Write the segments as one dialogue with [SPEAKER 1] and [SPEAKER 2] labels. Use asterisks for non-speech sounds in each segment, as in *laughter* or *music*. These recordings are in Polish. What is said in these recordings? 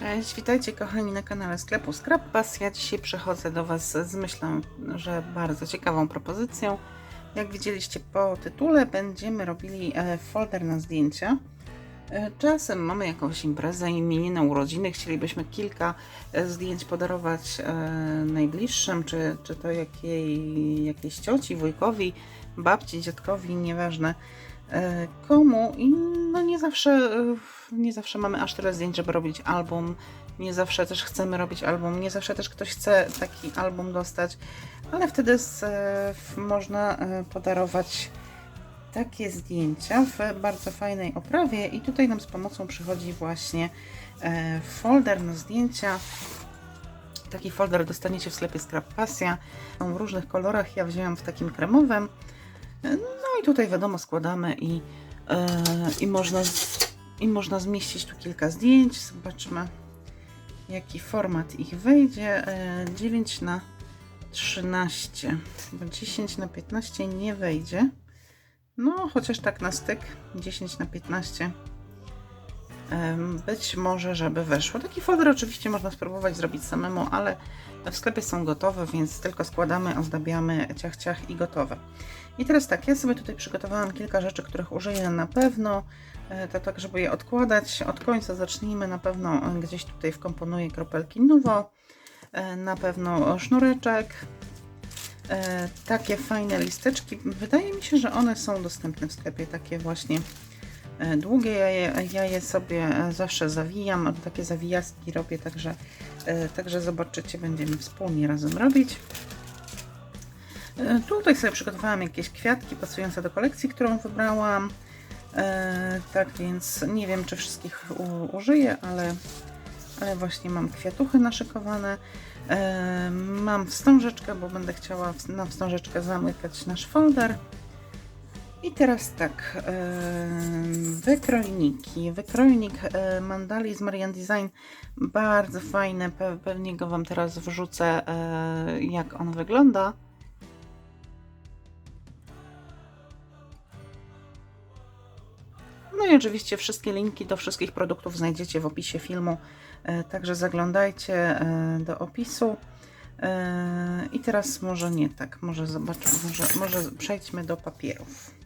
[SPEAKER 1] Cześć, witajcie kochani na kanale sklepu Scrapbus. Ja dzisiaj przychodzę do Was z myślą, że bardzo ciekawą propozycją. Jak widzieliście po tytule, będziemy robili e, folder na zdjęcia. E, Czasem mamy jakąś imprezę, imieniny, urodziny, chcielibyśmy kilka e, zdjęć podarować najbliższym, czy, czy to jakiej, jakiejś cioci, wujkowi, babci, dziadkowi, nieważne komu i no nie zawsze, e, nie zawsze mamy aż tyle zdjęć, żeby robić album, nie zawsze też chcemy robić album, nie zawsze też ktoś chce taki album dostać, ale wtedy z, e, można e, podarować takie zdjęcia w bardzo fajnej oprawie i tutaj nam z pomocą przychodzi właśnie e, folder na zdjęcia. Taki folder dostaniecie w sklepie Scrap. Są w różnych kolorach, ja wzięłam w takim kremowym. E, No i tutaj wiadomo składamy i, e, i, można, i można zmieścić tu kilka zdjęć. Zobaczmy jaki format ich wejdzie. E, 9 na 13, bo 10 na 15 nie wejdzie. No, chociaż tak na styk 10 na 15 em, być może, żeby weszło. Taki folder oczywiście można spróbować zrobić samemu, ale w sklepie są gotowe, więc tylko składamy, ozdabiamy ciach ciach i gotowe. I teraz tak, ja sobie tutaj przygotowałam kilka rzeczy, których użyję na pewno, e, to tak, żeby je odkładać. Od końca zacznijmy, na pewno e, gdzieś tutaj wkomponuję kropelki Nuvo, e, na pewno sznureczek, takie fajne listeczki. Wydaje mi się, że one są dostępne w sklepie, takie właśnie długie. Ja je, ja je sobie e, zawsze zawijam, takie zawijaski robię, także, e, także zobaczycie, będziemy wspólnie razem robić. E, Tutaj sobie przygotowałam jakieś kwiatki pasujące do kolekcji, którą wybrałam. E, tak więc nie wiem, czy wszystkich użyję, ale, ale właśnie mam kwiatuchy naszykowane. E, mam wstążeczkę, bo będę chciała na wstążeczkę zamykać nasz folder. I teraz tak, wykrojniki. Wykrojnik e, Mandali z Marian Design, bardzo fajny, pe, pewnie go Wam teraz wrzucę, e, jak on wygląda. No i oczywiście wszystkie linki do wszystkich produktów znajdziecie w opisie filmu, e, także zaglądajcie do opisu. I teraz może nie tak, może zobaczmy, może, może przejdźmy do papierów.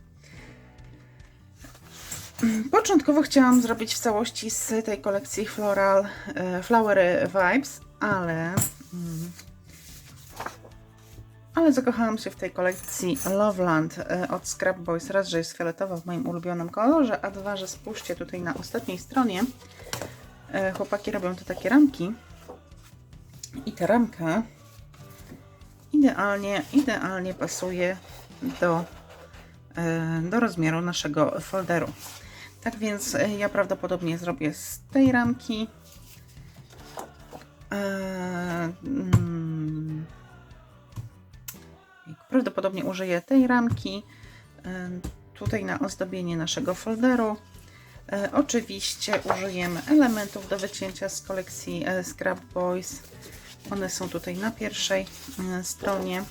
[SPEAKER 1] Początkowo chciałam zrobić w całości z tej kolekcji Floral e, Flowery Vibes, ale mm, ale zakochałam się w tej kolekcji Loveland e, od Scrap Boys. Raz, że jest fioletowa w moim ulubionym kolorze, a dwa, że spójrzcie tutaj na ostatniej stronie. e, Chłopaki robią tu takie ramki. I ta ramka idealnie, idealnie pasuje do, do rozmiaru naszego folderu. Tak więc e, ja prawdopodobnie zrobię z tej ramki. E, mm, Prawdopodobnie użyję tej ramki e, tutaj na ozdobienie naszego folderu. Oczywiście użyjemy elementów do wycięcia z kolekcji Scrap Boys. One są tutaj na pierwszej stronie.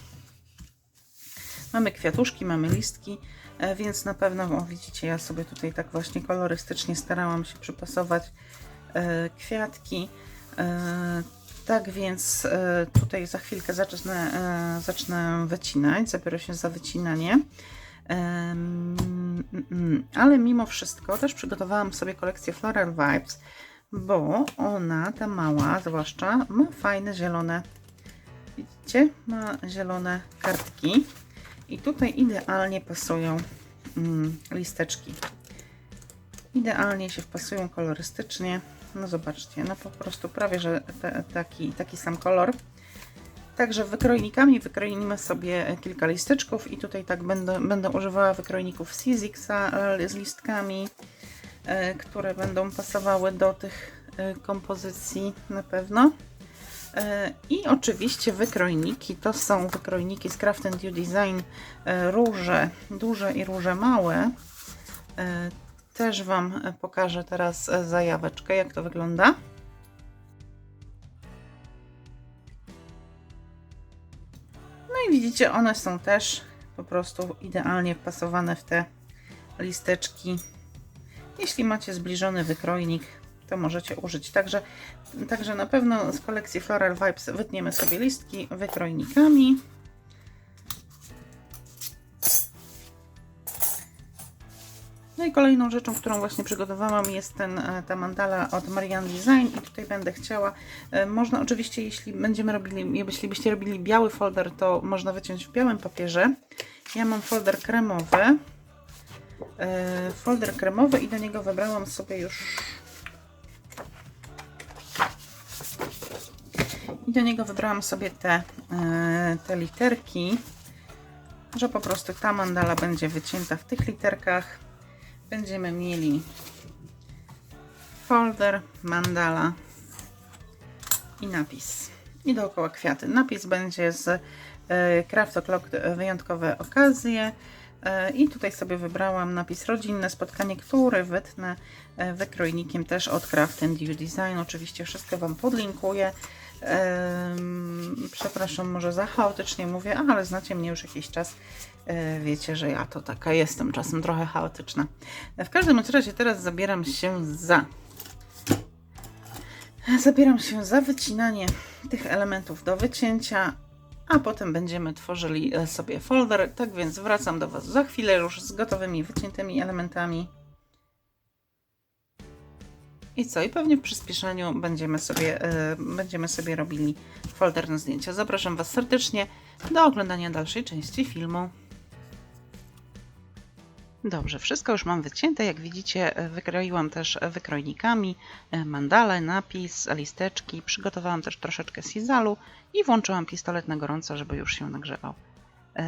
[SPEAKER 1] Mamy kwiatuszki, mamy listki, więc na pewno, o widzicie, ja sobie tutaj tak właśnie kolorystycznie starałam się przypasować e, kwiatki. E, Tak więc e, tutaj za chwilkę zacznę, e, zacznę wycinać, zabiorę się za wycinanie. Mm, mm, Ale mimo wszystko też przygotowałam sobie kolekcję Floral Vibes, bo ona, ta mała zwłaszcza, ma fajne zielone, widzicie, ma zielone kartki i tutaj idealnie pasują mm, listeczki. Idealnie się wpasują kolorystycznie. No zobaczcie, no po prostu prawie, że te, taki, taki sam kolor. Także wykrojnikami wykroimy sobie kilka listeczków i tutaj tak będę, będę używała wykrojników Sizixa e, z listkami, e, które będą pasowały do tych e, kompozycji na pewno. I oczywiście wykrojniki, to są wykrojniki z Craft Dew Design, e, róże duże i róże małe. E, Też Wam pokażę teraz e, zajaweczkę, jak to wygląda. No i widzicie, one są też po prostu idealnie wpasowane w te listeczki. Jeśli macie zbliżony wykrojnik, to możecie użyć. Także, także na pewno z kolekcji Floral Vibes wytniemy sobie listki wykrojnikami. No i kolejną rzeczą, którą właśnie przygotowałam jest ten, e, ta mandala od Marianne Design i tutaj będę chciała, e, można oczywiście, jeśli będziemy robili, jeśli byście robili biały folder, to można wyciąć w białym papierze. Ja mam folder kremowy, e, folder kremowy i do niego wybrałam sobie już i do niego wybrałam sobie te, e, te literki, że po prostu ta mandala będzie wycięta w tych literkach. Będziemy mieli folder, mandala i napis. I dookoła kwiaty. Napis będzie z e, Craft O'Clock e, wyjątkowe okazje. I tutaj sobie wybrałam napis rodzinne spotkanie, który wytnę wykrojnikiem też od Craft and Design. Oczywiście wszystko Wam podlinkuję. Przepraszam, może za chaotycznie mówię, ale znacie mnie już jakiś czas. E, Wiecie, że ja to taka jestem, czasem trochę chaotyczna. W każdym razie teraz zabieram się za. Zabieram się za wycinanie tych elementów do wycięcia, a potem będziemy tworzyli e, sobie folder. Tak więc wracam do Was za chwilę już z gotowymi, wyciętymi elementami. I co? I pewnie w przyspieszeniu będziemy sobie, e, będziemy sobie robili folder na zdjęcia. Zapraszam Was serdecznie do oglądania dalszej części filmu. Dobrze, wszystko już mam wycięte. Jak widzicie, e, wykroiłam też wykrojnikami e, mandale, napis, listeczki. Przygotowałam też troszeczkę sizalu i włączyłam pistolet na gorąco, żeby już się nagrzewał.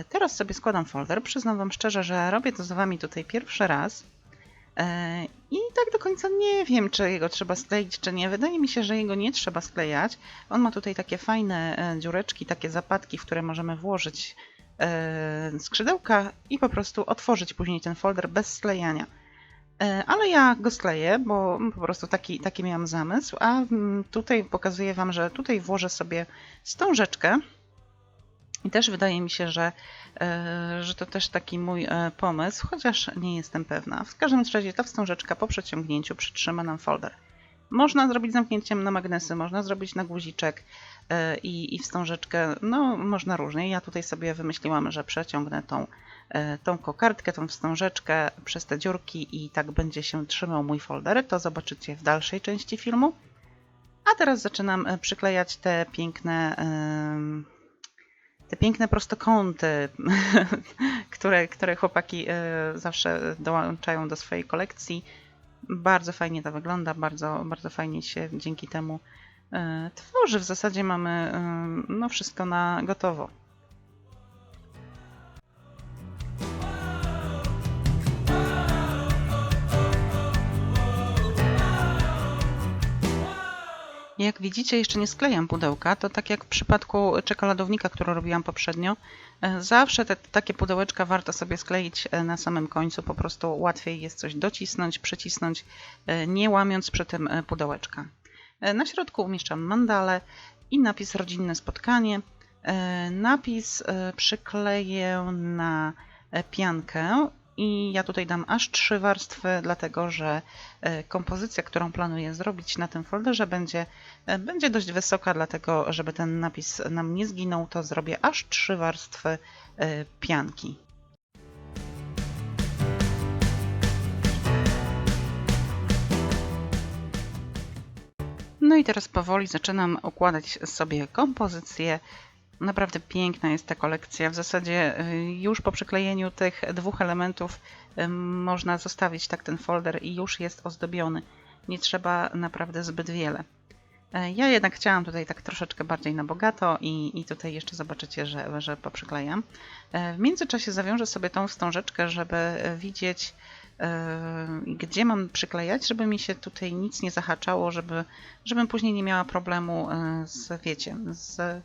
[SPEAKER 1] Teraz sobie składam folder. Przyznam Wam szczerze, że robię to z Wami tutaj pierwszy raz. E, I tak do końca nie wiem, czy jego trzeba skleić, czy nie. Wydaje mi się, że jego nie trzeba sklejać. On ma tutaj takie fajne e, dziureczki, takie zapadki, w które możemy włożyć e, skrzydełka i po prostu otworzyć później ten folder bez sklejania. Ale ja go skleję, bo po prostu taki, taki miałam zamysł, a mm, tutaj pokazuję Wam, że tutaj włożę sobie wstążeczkę i też wydaje mi się, że, e, że to też taki mój e, pomysł, chociaż nie jestem pewna. W każdym razie ta wstążeczka po przeciągnięciu przytrzyma nam folder. Można zrobić zamknięciem na magnesy, można zrobić na guziczek e, i, i wstążeczkę, no można różnie. Ja tutaj sobie wymyśliłam, że przeciągnę tą, tą kokardkę, tą wstążeczkę przez te dziurki i tak będzie się trzymał mój folder. To zobaczycie w dalszej części filmu. A teraz zaczynam przyklejać te piękne, te piękne prostokąty, *laughs* które, które chłopaki e, zawsze dołączają do swojej kolekcji. Bardzo fajnie to wygląda, bardzo, bardzo fajnie się dzięki temu e, tworzy. W zasadzie mamy e, no, wszystko na gotowo. Jak widzicie, jeszcze nie sklejam pudełka. To tak jak w przypadku czekoladownika, który robiłam poprzednio. e, Zawsze te takie pudełeczka warto sobie skleić e, na samym końcu. Po prostu łatwiej jest coś docisnąć, przycisnąć, e, nie łamiąc przy tym pudełeczka. Na środku umieszczam mandale i napis rodzinne spotkanie. Napis przykleję na piankę i ja tutaj dam aż trzy warstwy, dlatego że e, kompozycja, którą planuję zrobić na tym folderze będzie, e, będzie dość wysoka, dlatego żeby ten napis nam nie zginął, to zrobię aż trzy warstwy e, pianki. No i teraz powoli zaczynam układać sobie kompozycję. Naprawdę piękna jest ta kolekcja. W zasadzie y, już po przyklejeniu tych dwóch elementów y, można zostawić tak ten folder i już jest ozdobiony. Nie trzeba naprawdę zbyt wiele. E, Ja jednak chciałam tutaj tak troszeczkę bardziej na bogato i, i tutaj jeszcze zobaczycie, że, że poprzyklejam. E, W międzyczasie zawiążę sobie tą wstążeczkę, żeby widzieć, e, gdzie mam przyklejać, żeby mi się tutaj nic nie zahaczało, żeby, żebym później nie miała problemu z, wiecie, z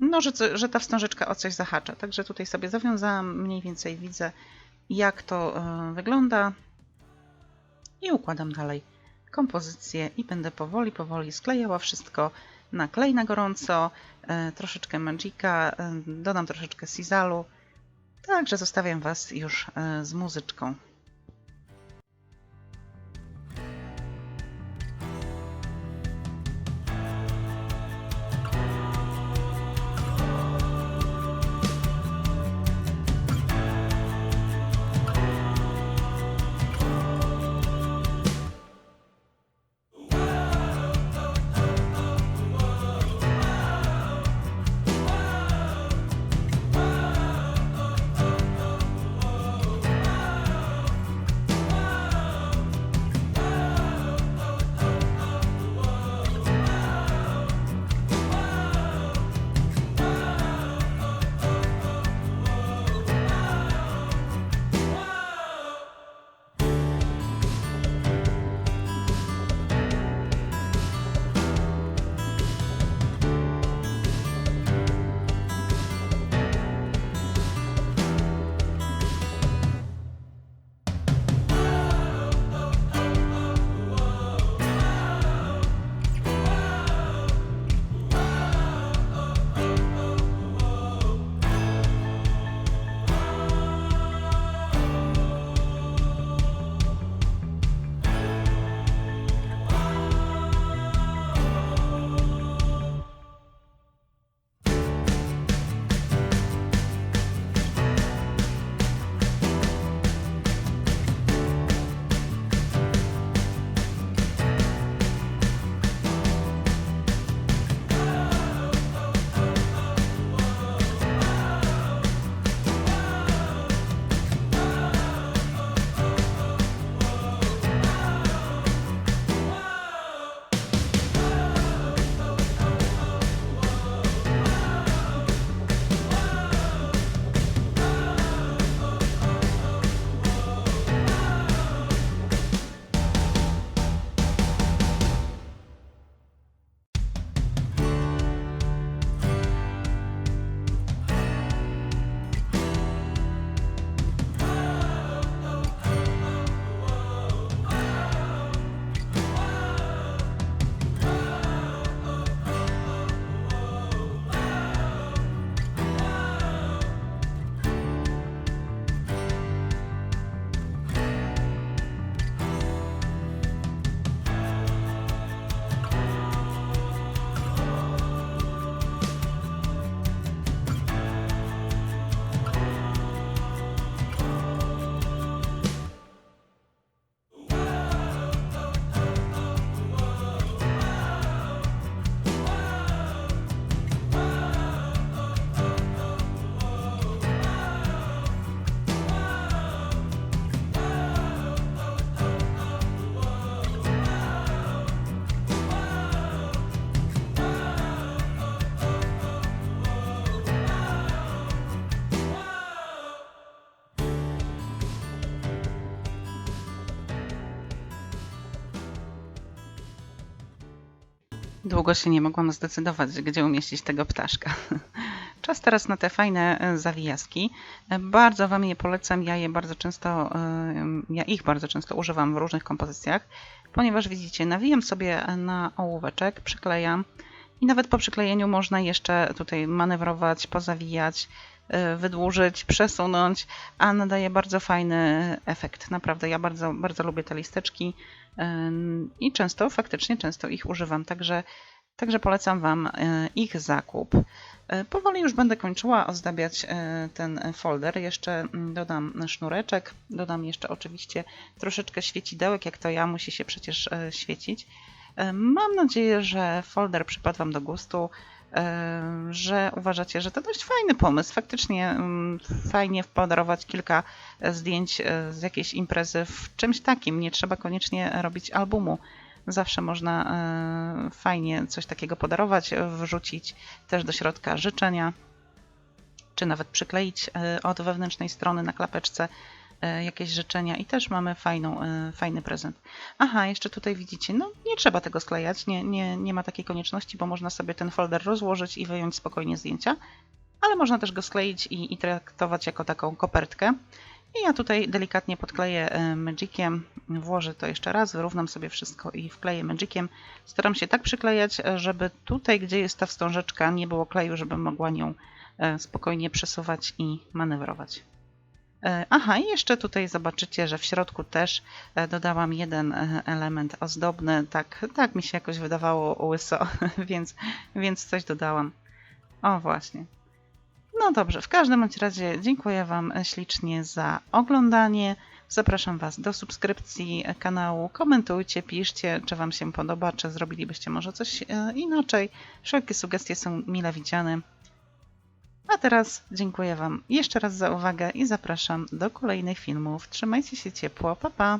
[SPEAKER 1] no, że, że ta wstążeczka o coś zahacza. Także tutaj sobie zawiązałam, mniej więcej widzę, jak to e, wygląda i układam dalej kompozycję i będę powoli, powoli sklejała wszystko na klej na gorąco, e, troszeczkę magika, e, dodam troszeczkę sizalu, także zostawiam Was już z muzyczką. Długo się nie mogłam zdecydować, gdzie umieścić tego ptaszka. *laughs* Czas teraz na te fajne e, zawijaski. E, Bardzo Wam je polecam. Ja je bardzo często, e, ja ich bardzo często używam w różnych kompozycjach, ponieważ widzicie, nawijam sobie na ołóweczek, przyklejam i nawet po przyklejeniu można jeszcze tutaj manewrować, pozawijać, wydłużyć, przesunąć, a nadaje bardzo fajny efekt. Naprawdę, ja bardzo, bardzo lubię te listeczki em, i często, faktycznie często ich używam, także, także polecam Wam e, ich zakup. Powoli już będę kończyła ozdabiać ten folder. Jeszcze mm, dodam sznureczek, dodam jeszcze oczywiście troszeczkę świecidełek, jak to ja, musi się przecież świecić. Mam nadzieję, że folder przypadł Wam do gustu, że uważacie, że to dość fajny pomysł. Faktycznie fajnie podarować kilka e, zdjęć e, z jakiejś imprezy w czymś takim. Nie trzeba koniecznie robić albumu. Zawsze można e, fajnie coś takiego podarować, wrzucić też do środka życzenia, czy nawet przykleić od wewnętrznej strony na klapeczce jakieś życzenia i też mamy fajną, e, fajny prezent. Aha, jeszcze tutaj widzicie, no nie trzeba tego sklejać, nie, nie, nie ma takiej konieczności, bo można sobie ten folder rozłożyć i wyjąć spokojnie zdjęcia, ale można też go skleić i, i traktować jako taką kopertkę. I ja tutaj delikatnie podkleję e, Magiciem, włożę to jeszcze raz, wyrównam sobie wszystko i wkleję Magiciem. Staram się tak przyklejać, e, żeby tutaj, gdzie jest ta wstążeczka, nie było kleju, żebym mogła nią e, spokojnie przesuwać i manewrować. E, Aha, i jeszcze tutaj zobaczycie, że w środku też e, dodałam jeden e, element ozdobny. Tak, tak mi się jakoś wydawało łyso, *laughs* więc, więc coś dodałam. O, właśnie. No dobrze, w każdym bądź razie dziękuję Wam ślicznie za oglądanie. Zapraszam Was do subskrypcji kanału. Komentujcie, piszcie, czy Wam się podoba, czy zrobilibyście może coś inaczej. Wszelkie sugestie są mile widziane. A teraz dziękuję Wam jeszcze raz za uwagę i zapraszam do kolejnych filmów. Trzymajcie się ciepło. Pa, pa!